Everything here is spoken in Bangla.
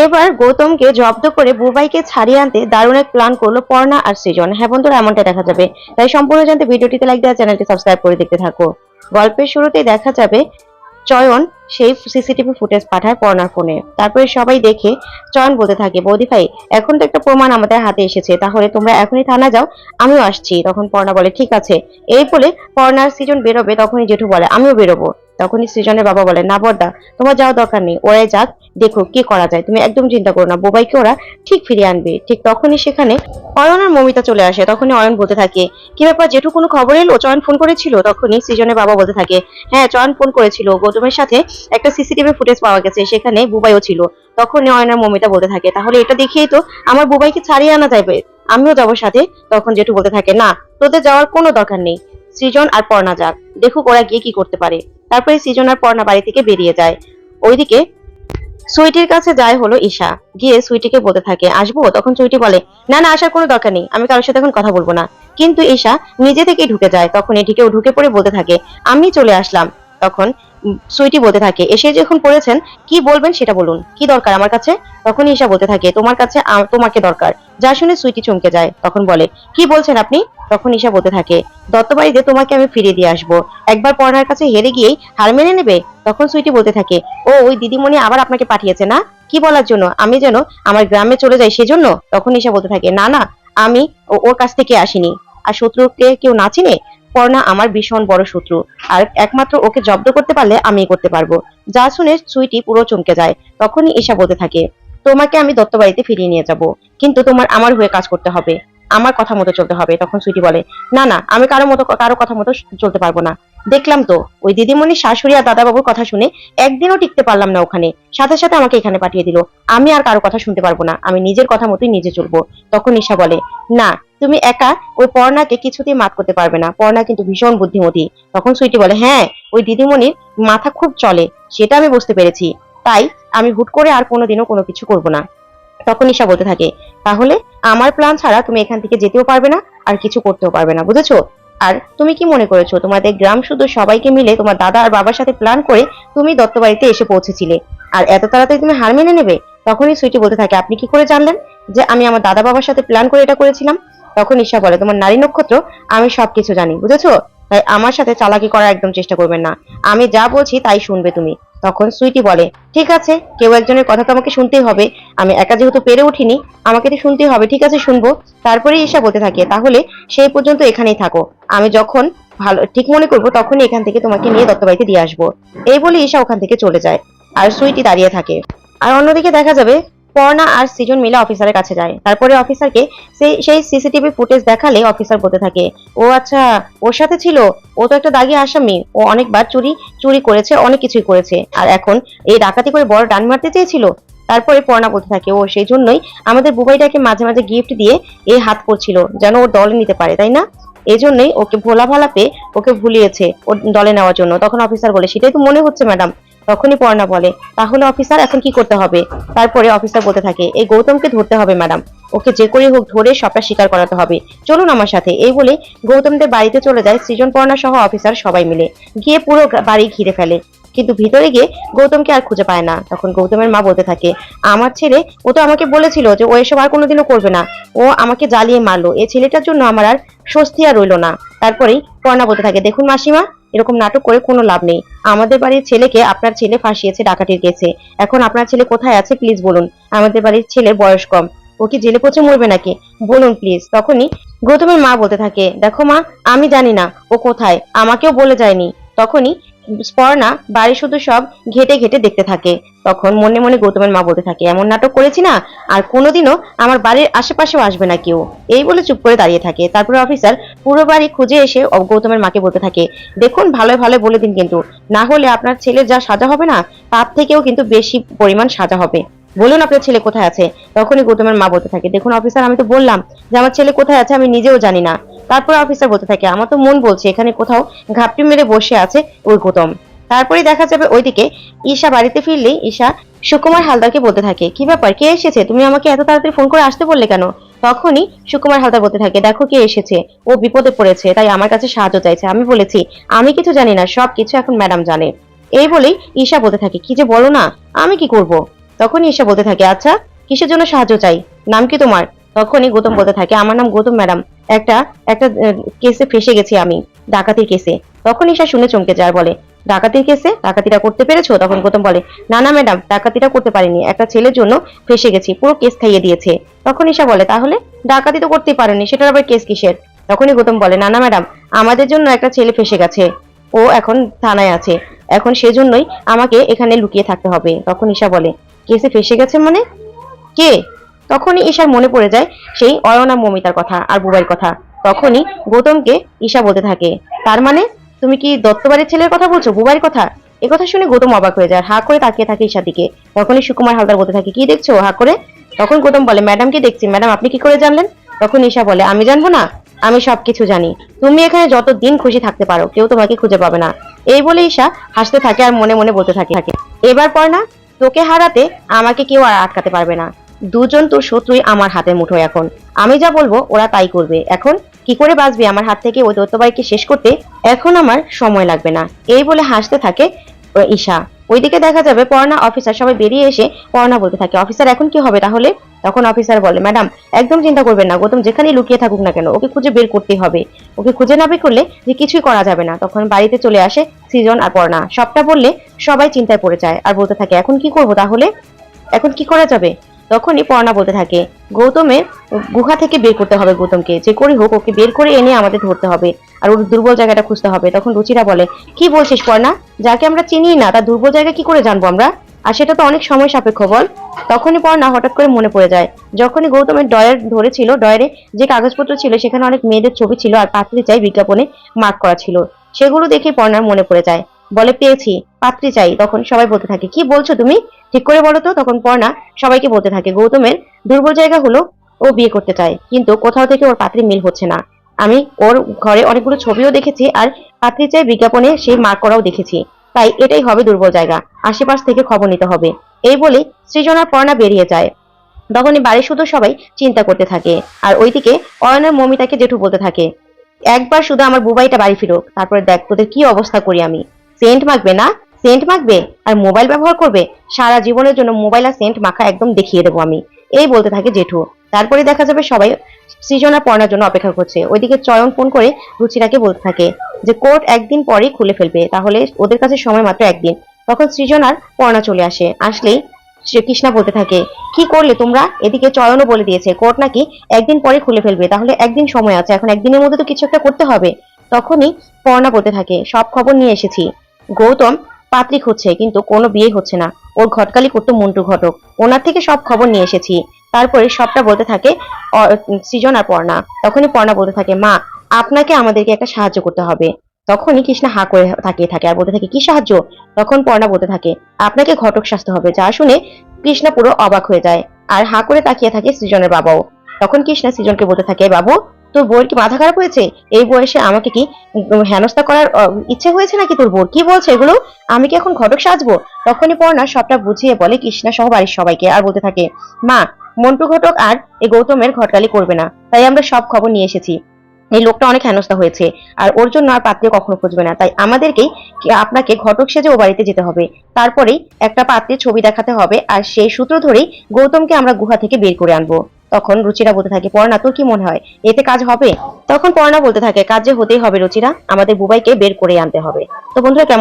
এবার গৌতমকে জব্দ করে বুবাইকে ছাড়িয়ে আনতে দারুণ এক প্ল্যান করল পর্ণা আর সৃজন। হ্যাঁ বন্ধুরা এমনটা দেখা যাবে। তাই সম্পূর্ণ জানতে ভিডিওটিতে লাইক দেওয়া চ্যানেলটি সাবস্ক্রাইব করে দেখতে থাকো। গল্পের শুরুতেই দেখা যাবে চয়ন সেই সিসিটিভি ফুটেজ পাঠায় পর্ণার ফোনে। তারপরে সবাই দেখে চয়ন বলতে থাকে, বৌদি ভাই, এখন তো একটা প্রমাণ আমাদের হাতে এসেছে, তাহলে তোমরা এখনই থানা যাও, আমিও আসছি। তখন পর্ণা বলে, ঠিক আছে। এই বলে পর্ণার সিজন বেরোবে, তখনই জেঠু বলে, আমিও বেরোবো। তখনই সৃজনের বাবা বলে, না বর্দা, তোমার যাওয়ার দরকার নেই, ওরাই যাক দেখো কি করা যায়। তুমি একদম চিন্তা করো না, বোবাইকে ওরা ঠিক ফিরিয়ে আনবে। ঠিক তখনই সেখানে অয়ন আর মমিতা চলে আসে, তখনই অয়ন বলতে থাকে, কি ব্যাপার জেঠু, কোনো খবর এলো? চয়ন ফোন করেছিল? তখনই সৃজনের বাবা বলতে থাকে হ্যাঁ চয়ন ফোন করেছিল, গৌতমের সাথে একটা সিসিটিভি ফুটেজ পাওয়া গেছে, সেখানে বুবাইও ছিল। তখনই অয়ন আর মমিতা বলতে থাকে, তাহলে এটা দেখিয়েই তো আমার বুবাইকে ছাড়িয়ে আনা যাবে। আমিও যাব সাথে। তখন জেঠু বলতে থাকে, না, তোদের যাওয়ার কোনো দরকার নেই। সৃজন আর পর্ণা যাক, দেখুক ওরা গিয়ে কি করতে পারে। তারপরে সৃজন আর পর্ণা বাড়ি থেকে বেরিয়ে যায়। ওইদিকে সুইটির কাছে যায় হলো ঈশা। গিয়ে সুইটিকে বলতে থাকে, আসব? তখন সুইটি বলে, না না, আসার কোনো দরকার নেই। আমি কারোর সাথে এখন কথা বলব না। কিন্তু ঈশা নিজে থেকেই ঢুকে যায়। তখন এটিকেও ঢুকে পড়ে বলতে থাকে, আমি চলে আসলাম। তখন সুইটি বলতে থাকে। এসে যখন পড়েছেন, কি বলবেন সেটা বলুন। কি দরকার আমার কাছে? তখন ঈশা বলতে থাকে, তোমার কাছে তোমাকে দরকার। যা শুনে সুইটি চমকে যায়, তখন বলে, কি বলছেন আপনি? তখন ঈশা বলতে থাকে, দত্তবাড়িতে তোমাকে আমি ফিরিয়ে দিয়ে আসব। একবার পড়ার কাছে হেরে গিয়েই হার মেনে নেবে? তখন সুইটি বলতে থাকে, ও ওই দিদিমণি আবার আপনাকে পাঠিয়েছে না? কি বলার জন্য? আমি যেন আমার গ্রামে চলে যাই সেজন্য? তখন ঈশা বলতে থাকে, না না, আমি ওর কাছ থেকে আসিনি। আর শত্রুকে কেউ না চিনে পর্ণা আমার ভীষণ বড় শত্রু। আর একমাত্র ওকে জব্দ করতে পারলে আমি করতে পারব। যা শুনে সুইটি পুরো চমকে যায়। তখনই ঈশা বলতে থাকে, তোমাকে আমি দত্তবাড়িতে ফিরিয়ে নিয়ে যাব। কিন্তু তোমার আমার হয়ে কাজ করতে হবে। আমার কথা মতো চলতে হবে। তখন সুইটি বলে, না না, আমি কারও মতো, কারও কথা মতো চলতে পারব না। দেখলাম তো, ওই দিদিমণি, শাশুড়ি আর দাদাবাবুর কথা শুনে একদিনও টিকতে পারলাম না ওখানে। সাথে সাথে আমাকে এখানে পাঠিয়ে দিল। আমি আর কারও কথা শুনতে পারব না। আমি নিজের কথা মতোই নিজে চলবো। তখন ঈশা বলে, না, তুমি একা ওই পর্ণাকে কিছুতেই মাত করতে পারবে না। পর্ণা কিন্তু ভীষণ বুদ্ধিমতী। তখন সুইটি বলে হ্যাঁ ওই দিদিমণির মাথা খুব চলে, সেটা আমি বুঝতে পেরেছি। তাই আমি হুট করে আর কোনোদিনও কোনো কিছু করব না। তখন ঈশা বলতে থাকে, তাহলে আমার প্ল্যান ছাড়া তুমি এখান থেকে যেতেও পারবে না আর কিছু করতেও পারবে না, বুঝেছ? আর তুমি কি মনে করেছ, তোমাদের গ্রাম শুধু সবাইকে মিলে তোমার দাদা আর বাবার সাথে প্ল্যান করে তুমি দত্তবাড়িতে এসে পৌঁছেছিলে? আর এত তাড়াতাড়ি তুমি হার মেনে নেবে? তখনই সুইটি বলতে থাকে, আপনি কি করে জানলেন যে আমি আমার দাদা বাবার সাথে প্ল্যান করে এটা করেছিলাম? তখন ঈশা বলে, তোমার নারী নক্ষত্র, আমি সবকিছু জানি, বুঝেছ? তাই আমার সাথে চালাকি করার একদম চেষ্টা করবেন না। আমি যা বলছি তাই শুনবে তুমি। তখন সুইটি বলে, ঠিক আছে, কেউ একজনের কথা তো আমাকে শুনতেই হবে। আমি একা যেহেতু পেরে উঠিনি, আমাকে তো শুনতেই হবে। ঠিক আছে, শুনব। তারপরে ঈশা বলতে থাকে, তাহলে সেই পর্যন্ত এখানেই থাকো। আমি যখন ভালো, ঠিক মনে করব, তখনই এখান থেকে তোমাকে নিয়ে দত্তবাড়িতে দিয়ে আসব। এই বলে ঈশা ওখান থেকে চলে যায়। আর সুইটি দাঁড়িয়ে থাকে। আর অন্যদিকে দেখা যাবে পর্ণা আর সৃজন মিলে অফিসারের কাছে যায়। তারপরে অফিসারকে সেই সেই সিসিটিভি ফুটেজ দেখালে অফিসার বলতে থাকে, ও আচ্ছা ওর সাথে ছিল? ও তো একটা দাগি আসামি। ও অনেকবার চুরি চুরি করেছে, অনেক কিছুই করেছে। আর এখন এই ডাকাতি করে বড় ডান মারতে চেয়েছিল? তারপরে পর্ণা বলতে থাকে, ও সেই জন্যই আমাদের বুবাইটাকে মাঝে মাঝে গিফট দিয়ে এই হাত করছিল, যেন ওর দলে নিতে পারে, তাই না? এই জন্যই ওকে ভোলা ভালা পেয়ে ওকে ভুলিয়েছে, ওর দলে নেওয়ার জন্য। তখন অফিসার বলে, সেটাই তো মনে হচ্ছে, ম্যাডাম। তখনই পর্ণা বলে, তাহলে অফিসার এখন কি করতে হবে? তারপরে অফিসার বলতে থাকে, এই গৌতমকে ধরতে হবে ম্যাডাম ওকে যে করে হোক ধরে সবটা স্বীকার করাতে হবে। চলুন আমার সাথে। এই বলে গৌতমদের বাড়িতে চলে যায় সৃজন, পর্ণা সহ অফিসার সবাই মিলে। গিয়ে পুরো বাড়ি ঘিরে ফেলে। কিন্তু ভিতরে গিয়ে গৌতমকে আর খুঁজে পায় না। তখন গৌতমের মা বলতে থাকে, আমার ছেলে, ও তো আমাকে বলেছিল যে ও এসব আর কোনোদিনও করবে না। ও আমাকে জ্বালিয়ে মারলো। এই ছেলেটার জন্য আমার আর স্বস্তি আর রইল না। তারপরেই পর্ণা বলতে থাকে, দেখুন মাসিমা এরকম নাটক করে কোনো লাভ নেই। আমাদের বাড়ির ছেলেকে আপনার ছেলে ফাঁসিয়েছে, ডাকাতির কেসে। এখন আপনার ছেলে কোথায় আছে প্লিজ বলুন। আমাদের বাড়ির ছেলে বয়স কম। ও কি জেলে পচে মরবে নাকি? বলুন প্লিজ তখনই গৌতমের মা বলতে থাকে, দেখো মা, আমি জানি না ও কোথায়। আমাকেও বলে যায়নি। তখনই স্পর্ণা বাড়ি শুধু সব ঘেটে ঘেটে দেখতে থাকে। তখন মনে মনে গৌতমের মা বলতে থাকে, এমন নাটক করেছি না, আর কোনোদিনও আমার বাড়ির আশেপাশেও আসবে না কেউ। এই বলে চুপ করে দাঁড়িয়ে থাকে। তারপরে অফিসার পুরো বাড়ি খুঁজে এসে গৌতমের মাকে বলতে থাকে, দেখুন ভালো ভালো বলে দিন কিন্তু। না হলে আপনার ছেলে যা সাজা হবে না, তার থেকেও কিন্তু বেশি পরিমাণ সাজা হবে। বলুন, আপনার ছেলে কোথায় আছে? তখনই গৌতমের মা বলতে থাকে, দেখুন, অফিসার, আমি তো বললাম যে আমার ছেলে কোথায় আছে, আমি নিজেও জানি না। তারপরে অফিসার বলতে থাকে, আমার তো মন বলছে, এখানে কোথাও ঘাপটি মেরে বসে আছে ওই গৌতম তারপরে দেখা যাবে ওইদিকে ঈশা বাড়িতে ফিরলেই ঈশা সুকুমার হালদারকে বলতে থাকে, কি ব্যাপার, কে এসেছে? তুমি আমাকে এত তাড়াতাড়ি ফোন করে আসতে বললে কেন? তখনই সুকুমার হালদার বলতে থাকে, দেখো কে এসেছে, ও বিপদে পড়েছে, তাই আমার কাছে সাহায্য চাইছে। আমি বলেছি, আমি কিছু জানি না সব কিছু এখন ম্যাডাম জানে। এই বলেই ঈশা বলতে থাকে, কি যে বলো না, আমি কি করব? তখনই ঈশা বলতে থাকে আচ্ছা কিসের জন্য সাহায্য চাই? নাম কি তোমার? তখনই গৌতম বলতে থাকে, আমার নাম গৌতম ম্যাডাম একটা একটা কেসে ফেসে গেছি আমি, ডাকাতির কেসে। তখন ঈশা শুনে চমকে যায় বলে, ডাকাতির কেসে? ডাকাতিটা করতে পেরেছ? তখন গৌতম বলে, না না, ম্যাডাম, ডাকাতিটা করতে পারিনি। একটা ছেলের জন্য ফেসে গেছি, পুরো কেস খাইয়ে দিয়েছে। তখন ঈশা বলে, তাহলে ডাকাতি তো করতেই পারেনি, সেটার আবার কেস কিসের? তখনই গৌতম বলে, না না, ম্যাডাম, আমাদের জন্য একটা ছেলে ফেসে গেছে। ও এখন থানায় আছে। এখন সেজন্যই আমাকে এখানে লুকিয়ে থাকতে হবে। তখন ঈশা বলে, কেসে ফেসে গেছে মানে? কে? তখনই ঈশার মনে পড়ে যায় সেই অয়না মমিতার কথা আর বুবাইয়ের কথা। তখনই গৌতমকে ঈশা বলতে থাকে, তার মানে তুমি কি দত্তবাড়ির ছেলের কথা বলছো, বুবাইয়ের কথা? এ কথা শুনে গৌতম অবাক হয়ে যায়, হা করে তাকিয়ে থাকে ঈশার দিকে। তখনই সুকুমার হালদার বলতে থাকে, কি দেখছ? হা করে? তখন গৌতম বলে, ম্যাডামকে দেখছি, ম্যাডাম আপনি কি করে জানলেন? তখন ঈশা বলে, আমি জানব না, আমি সবকিছু জানি। তুমি এখানে যত দিন খুশি থাকতে পারো, কেউ তোমাকে খুঁজে পাবে না। এই বলে ঈশা হাসতে থাকে আর মনে মনে বলতে থাকে, এবার পর না, তোকে হারাতে আমাকে কেউ আর আটকাতে পারবে না। দুজন তোর শত্রুই আমার হাতের মুঠোয় এখন। আমি যা বলব, ওরা তাই করবে। এখন কি করে বাঁচবি আমার হাত থেকে ওই দত্তবাইকে শেষ করতে? এখন আমার সময় লাগবে না। এই বলে হাসতে থাকে ঈশা। ওইদিকে দেখা যাবে পড়না অফিসার সবাই বেরিয়ে এসে পড়না বলতে থাকে, অফিসার, এখন কি হবে তাহলে? তখন অফিসার বলে, ম্যাডাম, একদম চিন্তা করবেন না, গৌতম যেখানেই লুকিয়ে থাকুক না কেন, ওকে খুঁজে বের করতেই হবে। ওকে খুঁজে না বের করলে যে কিছুই করা যাবে না। তখন বাড়িতে চলে আসে সৃজন আর পড়না। সবটা বললে সবাই চিন্তায় পড়ে যায় আর বলতে থাকে, এখন কি করব তাহলে? এখন কি করা যাবে? তখনই পর্ণা বলতে থাকে গৌতমের গুহা থেকে বের করতে হবে গৌতমকে। যে করে হোক, ওকে বের করে এনে আমাদের ধরতে হবে আর ওর দুর্বল জায়গাটা খুঁজতে হবে। তখন রুচিরা বলে, কি বলছিস পর্ণা? যাকে আমরা চিনি না, তার দুর্বল জায়গা কি করে জানব আমরা? আর সেটা তো অনেক সময় সাপেক্ষ, বল। তখনই পর্ণা হঠাৎ করে মনে পড়ে যায়, যখনই গৌতমের ডয়ার ধরেছিল, ডয়ারে যে কাগজপত্র ছিল, সেখানে অনেক মেয়েদের ছবি ছিল আর পাত্রী চাই বিজ্ঞাপনে মার্ক করা ছিল। সেগুলো দেখে পর্ণার মনে পড়ে যায় বলে পেয়েছি, পাত্রী চাই, তখন সবাই বলতে থাকে। কি বলছো তুমি? ঠিক করে বলো তো, তখন পর্ণা সবাইকে বলতে থাকে, গৌতমের দুর্বল জায়গা হলো ও বিয়ে করতে চায়, কিন্তু কোথাও থেকে ওর পাত্রী মিল হচ্ছে না। আমি ওর ঘরে অনেকগুলো ছবিও দেখেছি আর পাত্রী চাই বিজ্ঞাপনে সেই মার্ক করাও দেখেছি। তাই এটাই হবে দুর্বল জায়গা, আশেপাশ থেকে খবর নিতে হবে। এই বলে সৃজনার পর্ণা বেরিয়ে যায়। তখনই বাড়ির শুধু সবাই চিন্তা করতে থাকে, আর ওইদিকে অয়নের মমিতাকে জেঠু বলতে থাকে, একবার শুধু আমার বুবাইটা বাড়ি ফিরুক, তারপরে দেখ তোদের কি অবস্থা করি আমি। সেন্ট মাখবে না, সেন্ট মাখবে আর মোবাইল ব্যবহার করবে, সারা জীবনের জন্য মোবাইল আর সেন্ট মাখা একদম দেখিয়ে দেবো আমি। এই বলতে থাকে জেঠু। তারপরে দেখা যাবে সবাই সৃজনা পড়ার জন্য অপেক্ষা করছে। ওইদিকে চয়ন ফোন করে রুচিরাকে বলতে থাকে যে, কোর্ট একদিন পরেই খুলে ফেলবে, তাহলে ওদের কাছে সময় মাত্র একদিন। তখন সৃজনার পড়া চলে আসে। আসলেই শ্রীকৃষ্ণা বলতে থাকে, কি করলে তোমরা? এদিকে চয়নও বলে দিয়েছে, কোর্ট নাকি একদিন পরে খুলে ফেলবে, তাহলে একদিন সময় আছে, এখন একদিনের মধ্যে তো কিছু একটা করতে হবে। তখনই পর্ণা বলতে থাকে, সব খবর নিয়ে এসেছি। গৌতম পাত্রী খুঁজছে কিন্তু কোনো বিয়ে হচ্ছে না। ওর ঘটকালি করতো মন্টু ঘটক। ওনার থেকে সব খবর নিয়ে এসেছি। তারপরে সবটা বলতে থাকে সৃজন আর পর্ণা। তখনই পর্ণা বলতে থাকে, মা, আপনাকে আমাদেরকে একটা সাহায্য করতে হবে। তখনই কৃষ্ণা হা করে তাকিয়ে থাকে আর বলতে থাকে, কি সাহায্য? তখন পর্ণা বলতে থাকে, আপনাকে ঘটক সাজতে হবে। যা শুনে কৃষ্ণা পুরো অবাক হয়ে যায় আর হা করে তাকিয়ে থাকে সৃজনের বাবাও। তখন কৃষ্ণা সৃজনকে বলতে থাকে, বাবু তোর বউয়ের কি মাথা খারাপ হয়েছে? এই বয়সে আমাকে কি হেনস্থা করার ইচ্ছে হয়েছে নাকি তোর বউর? কি বলছে এগুলো? আমি কি এখন ঘটক সাজবো? তখনই পর্ণা সবটা বুঝিয়ে বলে কৃষ্ণা সহ বাড়ির সবাইকে আর বলতে থাকে, মা, মন্টু ঘটক আর এই গৌতমের ঘটকালি করবে না। তাই আমরা সব খবর নিয়ে এসেছি। এই লোকটা অনেক হেনস্থা হয়েছে আর ওর জন্য আর পাত্রী কখনো খুঁজবে না। তাই আমাদেরকেই আপনাকে ঘটক সেজে ও বাড়িতে যেতে হবে। তারপরেই একটা পাত্রের ছবি দেখাতে হবে আর সেই সূত্র ধরেই গৌতমকে আমরা গুহা থেকে বের করে আনব। তখন রুচিরা বলতে থাকে পর্ণা তোর কি মনে হয়? এতে কাজ হবে? তখন পর্ণা বলতে থাকে, কাজে হতেই হবে রুচিরা, আমাদের বুবাইকে বের করে আনতে হবে। তো বন্ধুরা, কেমন